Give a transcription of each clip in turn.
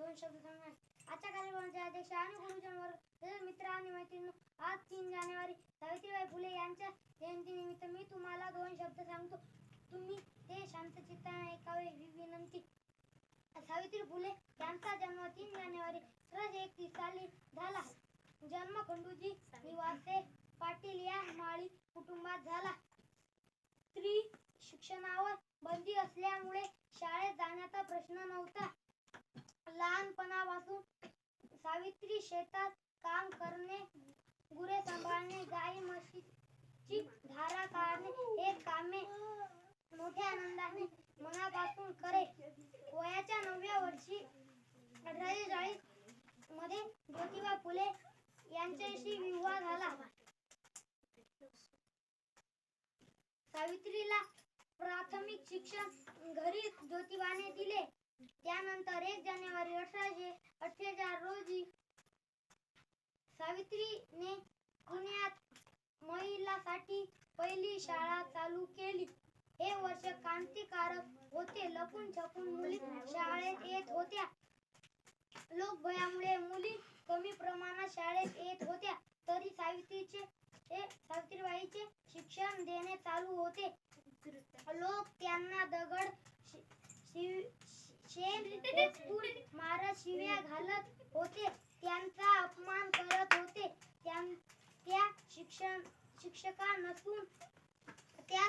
दोन शब्द सांगणार. आजच्या कार्यक्रमाचे अध्यक्ष आणि गुरुजनवर तसेच मित्र आणि मैत्रिणी आज तीन जानेवारी सावित्रीबाई फुले यांच्या जयंतीनिमित्त मी तुम्हाला दोन शब्द सांगतो. तुम्ही ते शांतचित्ताने ऐकावे ही विनंती. सावित्री फुले यांचा जन्म तीन जानेवारी सहज एकतीस साली झाला. जन्म खंडूजी निवासे पाटील या माळी कुटुंबात झाला. स्त्री शिक्षणावर बंदी असल्यामुळे मैत्री शेतात काम करणे गुरे सांभाळणे गाई म्हशीची धारा काढणे हे कामे मोठ्या आनंदाने मनापासून करे. वयाच्या नवव्या वर्षी अठराशे चाळीसमध्ये ज्योतिबा फुले यांच्याशी विवाह झाला. सावित्रीला प्राथमिक शिक्षण घरी ज्योतिबाने दिले. त्यानंतर एक जानेवारी अठराशे अठ्ठेचाळीस रोजी सावित्रीने पुण्यात महिलांसाठी पहिली शाळा चालू केली. हे वर्ष क्रांतिकारक होते. लपून छपून मुली शाळेत येत होत्या. लोकभयामुळे मुली कमी प्रमाणात शाळेत येत होत्या. तरी सावित्रीचे हे सावित्रीबाईचे शिक्षण देणे चालू होते. लोक त्यांना दगड शि- शिव- शेण मारत शिव्या घालत होते. त्यांचा अपमान करत होते त्यां- त्या शिक्षण शिक्षका नसून त्या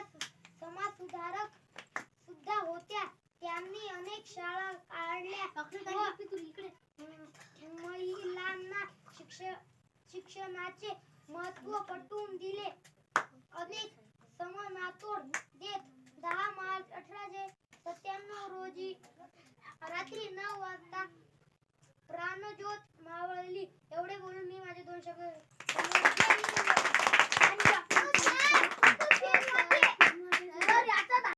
समाज सुधारक सुद्धा होत्या. त्यांनी अनेक शाळा काढल्या. महिलांना शिक्ष शिक्षणाचे महत्त्व पटवून दिले. अनेक समनातोड देत दहा मार्च अठराशे सत्त्याण्णव रोजी रात्री नऊ वाजता प्राणज्योत मावळली. एवढे बोलून मी माझे दोन शब्द